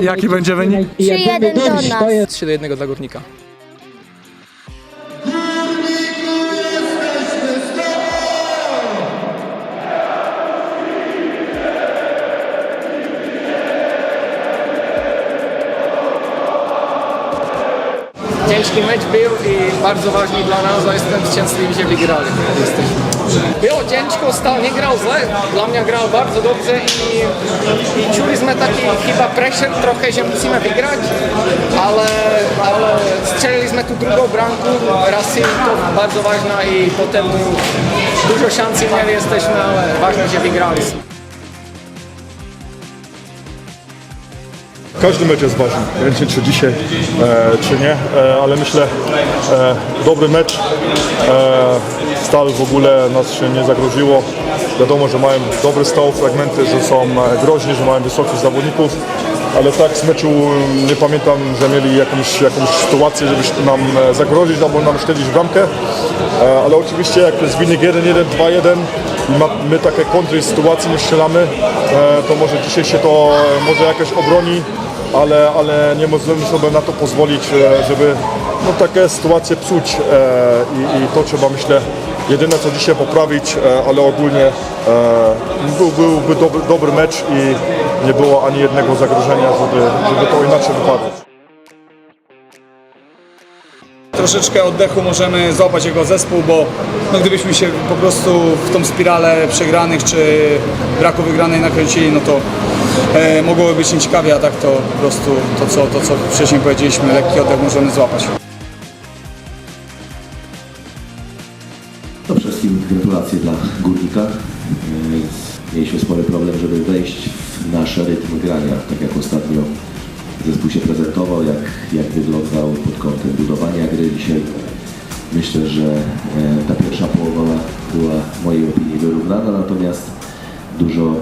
Jaki będzie wynik? 3-1 do nas. 3 do 1 dla Górnika. Ciężki mecz był i bardzo ważny dla nas, a jestem szczęśliwy, że wygrali. Było ciężko, Stal nie grał źle, dla mnie grał bardzo dobrze i, i czuliśmy taki chyba pressure trochę, że musimy wygrać, ale, ale strzeliliśmy tu drugą bramkę, raz i to bardzo ważne i potem dużo szansy mieli jesteśmy, ale ważne, że wygraliśmy. Każdy mecz jest ważny, więcej czy dzisiaj, e, czy nie, e, ale myślę, e, dobry mecz. E, Stal w ogóle nas się nie zagroziło. Wiadomo, że mają dobry stoł, fragmenty, że są e, groźni, że mają wysokich zawodników, ale tak z meczu nie pamiętam, że mieli jakąś, jakąś sytuację, żeby nam e, zagrozić albo nam szczelić bramkę. E, ale oczywiście jak jest wynik 1-1, 2-1 i ma, my takie kontry sytuacji nie strzelamy, e, to może dzisiaj się to może jakoś obroni, ale, ale nie możemy sobie na to pozwolić, e, żeby no, takie sytuacje psuć e, i, i to trzeba myślę jedyne co dzisiaj poprawić, e, ale ogólnie był, byłby dobry, dobry mecz i nie było ani jednego zagrożenia, żeby, żeby to inaczej wypadło. Troszeczkę oddechu możemy złapać jego zespół, bo no, gdybyśmy się po prostu w tą spiralę przegranych czy braku wygranej nakręcili, no to e, mogłoby być nieciekawie, a tak to po prostu to co, to, co wcześniej powiedzieliśmy, lekki oddech możemy złapać. Przede wszystkim gratulacje dla Górnika. E, Mieliśmy spory problem, żeby wejść w nasz rytm grania, tak jak ostatnio zespół się prezentował, jak, jak wyglądał pod kątem budowania gry. Dzisiaj myślę, że e, ta pierwsza połowa była w mojej opinii wyrównana, natomiast dużo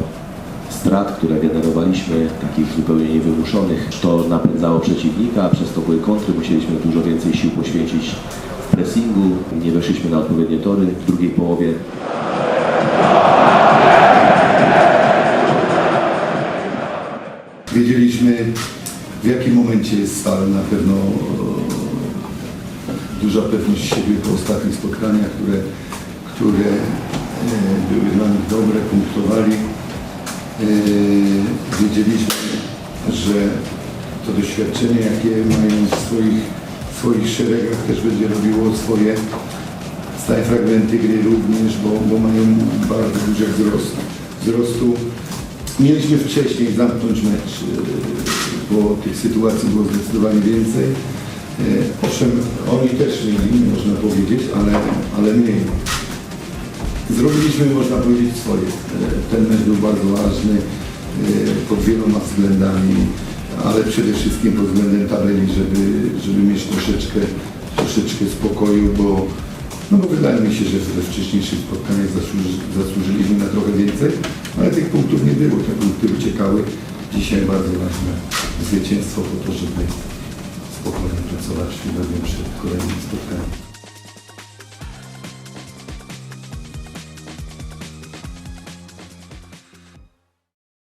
strat, które generowaliśmy, takich zupełnie niewymuszonych, to napędzało przeciwnika, a przez to były kontry, musieliśmy dużo więcej sił poświęcić w pressingu, nie weszliśmy na odpowiednie tory w drugiej połowie. Wiedzieliśmy w jakim momencie jest stal. Na pewno e, duża pewność siebie po ostatnich spotkaniach, które, które e, były dla nich dobre, punktowali. E, Wiedzieliśmy, że to doświadczenie, jakie mają w swoich, w swoich szeregach też będzie robiło swoje stałe fragmenty gry również, bo, bo mają bardzo duży wzrost, wzrostu. Mieliśmy wcześniej zamknąć mecz, e, bo tych sytuacji było zdecydowanie więcej. E, Owszem, oni też mieli, można powiedzieć, ale, ale mniej. Zrobiliśmy, można powiedzieć, swoje. E, Ten mecz był bardzo ważny pod wieloma względami, ale przede wszystkim pod względem tabeli, żeby, żeby mieć troszeczkę, troszeczkę spokoju, bo, no bo wydaje mi się, że we wcześniejszych spotkaniach zasłuży, zasłużyliśmy na trochę więcej, ale tych punktów nie było, te punkty uciekały. Dzisiaj bardzo ważne zwycięstwo po to, żeby spokojnie pracować w przed kolejnym spotkaniem.